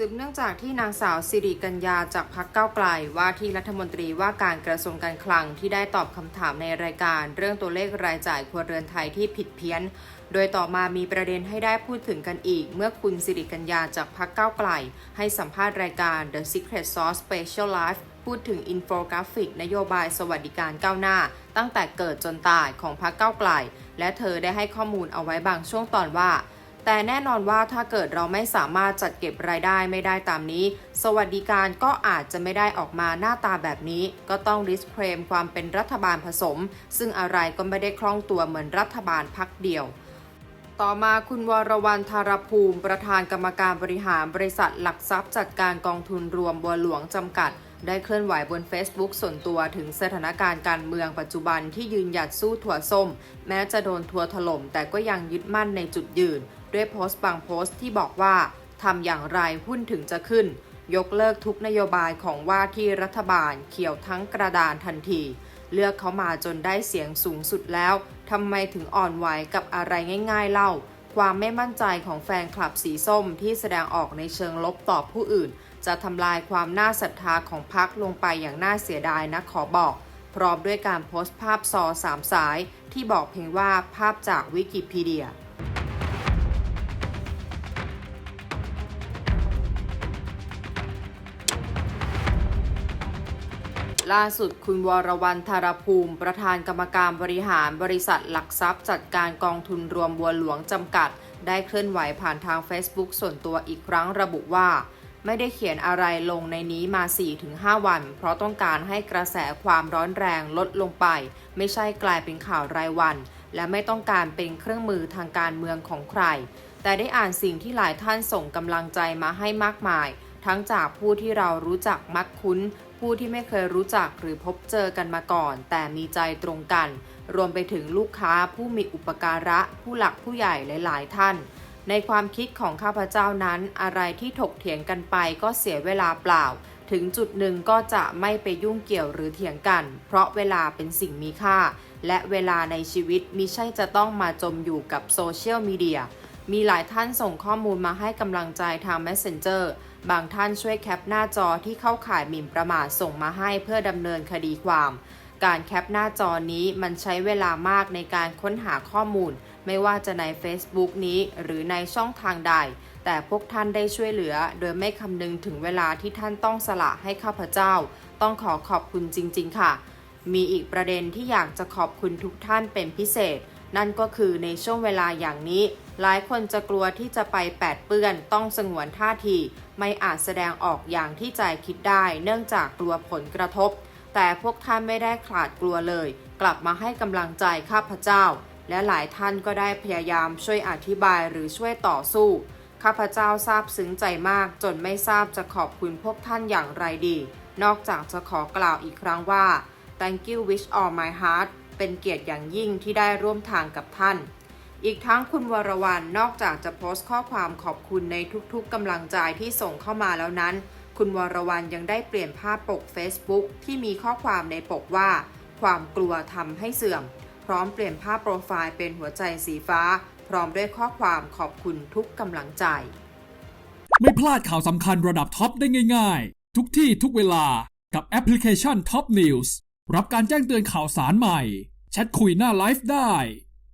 สืบเนื่องจากที่นางสาวสิริกัญญาจากพักเก้าไกลว่าที่รัฐมนตรีว่าการกระทรวงการคลังที่ได้ตอบคำถามในรายการเรื่องตัวเลขรายจ่ายครัวเรือนไทยที่ผิดเพี้ยน โดยต่อมามีประเด็นให้ได้พูดถึงกันอีก เมื่อคุณสิริกัญญาจากพักเก้าไกล ให้สัมภาษณ์รายการ The Secret Sauce Special Life พูดถึงอินโฟกราฟิก นโยบายสวัสดิการก้าวหน้า ตั้งแต่เกิดจนตายของพักเก้าไกล และเธอได้ให้ข้อมูลเอาไว้บางช่วงตอนว่า แต่แน่นอนว่าถ้าเกิดเราไม่สามารถจัดเก็บรายได้ไม่ได้ตามนี้ สวัสดิการก็อาจจะไม่ได้ออกมาหน้าตาแบบนี้ ก็ต้องดิสเครมความเป็นรัฐบาลผสม ซึ่งอะไรก็ไม่ได้คล่องตัวเหมือนรัฐบาลพักเดียวต่อมาคุณวรวรรณธารภูมิ ประธานกรรมการบริหารบริษัทหลักทรัพย์จัดการกองทุนรวมบัวหลวงจำกัด ได้เคลื่อนไหวบน Facebook ส่วนตัวถึงสถานการณ์การเมืองปัจจุบันที่ยืนหยัดสู้ถั่วส้ม แม้จะโดนทัวถล่มแต่ก็ยังยึดมั่นในจุดยืน ด้วยโพสต์บางโพสต์ที่บอกว่าทำอย่างไรหุ้นถึงจะขึ้น ยกเลิกทุกนโยบายของว่าที่รัฐบาลเขียวทั้งกระดานทันที เลือกเขามาจนได้เสียงสูงสุดแล้วทำไมถึงอ่อนไหวกับอะไรง่าย ๆเล่า ความไม่มั่นใจของแฟนคลับสีส้มที่แสดงออกในเชิงลบต่อผู้อื่น จะทำลายความน่าศรัทธาของพรรคลงไปอย่างน่าเสียดายนะขอบอก พร้อมด้วยการโพสต์ภาพซอสามสาย ที่บอกเพียงว่าภาพจากวิกิพีเดีย ล่าสุดคุณวรวรรณธารภูมิ ประธานกรรมการบริหารบริษัทหลักทรัพย์ จัดการกองทุนรวมบัวหลวงจำกัด ได้เคลื่อนไหวผ่านทาง Facebook ส่วนตัวอีกครั้งระบุว่า ไม่ได้เขียนอะไรลงในนี้มา 4-5 วัน เพราะต้องการให้กระแสความร้อนแรงลดลงไป ไม่ใช่กลายเป็นข่าวรายวัน และไม่ต้องการเป็นเครื่องมือทางการเมืองของใคร แต่ได้อ่านสิ่งที่หลายท่านส่งกำลังใจมาให้มากมาย ทั้งจากผู้ที่เรารู้จักมักคุ้น ผู้ที่ไม่เคยรู้จักหรือพบเจอกันมาก่อน แต่มีใจตรงกัน รวมไปถึงลูกค้าผู้มีอุปการะ ผู้หลักผู้ใหญ่หลาย ๆ ท่าน ในความคิดของข้าพเจ้านั้น อะไรที่ถกเถียงกันไปก็เสียเวลาเปล่า ถึงจุดหนึ่งก็จะไม่ไปยุ่งเกี่ยวหรือเถียงกัน เพราะเวลาเป็นสิ่งมีค่า และเวลาในชีวิตมิใช่จะต้องมาจมอยู่กับโซเชียลมีเดียมีหลายท่านส่งข้อมูลมาให้กำลังใจทาง Messenger บางท่านช่วยแคปหน้าจอที่เข้าข่ายหมิ่นประมาทส่งมาให้เพื่อดำเนินคดีความ การแคปหน้าจอนี้มันใช้เวลามากในการค้นหาข้อมูล ไม่ว่าจะใน Facebook นี้หรือในช่องทางใด แต่พวกท่านได้ช่วยเหลือ โดยไม่คำนึงถึงเวลาที่ท่านต้องสละให้ข้าพเจ้า ต้องขอขอบคุณจริง ๆ ค่ะ มีอีกประเด็นที่อยากจะขอบคุณทุกท่านเป็นพิเศษ นั่นก็คือในช่วงเวลาอย่างนี้ หลายคนจะกลัวที่จะไปแปดเปื้อนต้องสงวนท่าที ไม่อาจแสดงออกอย่างที่ใจคิดได้เนื่องจากกลัวผลกระทบ แต่พวกท่านไม่ได้ขาดกลัวเลย กลับมาให้กำลังใจข้าพเจ้า และหลายท่านก็ได้พยายามช่วยอธิบายหรือช่วยต่อสู้ ข้าพเจ้าซาบซึ้งใจมาก จนไม่ทราบจะขอบคุณพวกท่านอย่างไรดี นอกจากจะขอกล่าวอีกครั้งว่า thank you with all my heart เป็นเกียรติอย่างยิ่งที่ได้ร่วมทางกับท่าน อีกทั้งคุณวรวรรณนอกจากจะโพสต์ข้อความขอบคุณในทุกๆกำลังใจที่ส่งเข้ามาแล้วนั้น คุณวรวรรณยังได้เปลี่ยนภาพปก Facebook ที่มีข้อความในปกว่า ความกลัวทำให้เสื่อม พร้อมเปลี่ยนภาพโปรไฟล์เป็นหัวใจสีฟ้า พร้อมด้วยข้อความขอบคุณทุกกำลังใจ ไม่พลาดข่าวสำคัญระดับท็อปได้ง่าย ๆ ทุกที่ทุกเวลากับแอปพลิเคชัน Top News รับการแจ้งเตือนข่าวสารใหม่ แชทคุยหน้าไลฟ์ได้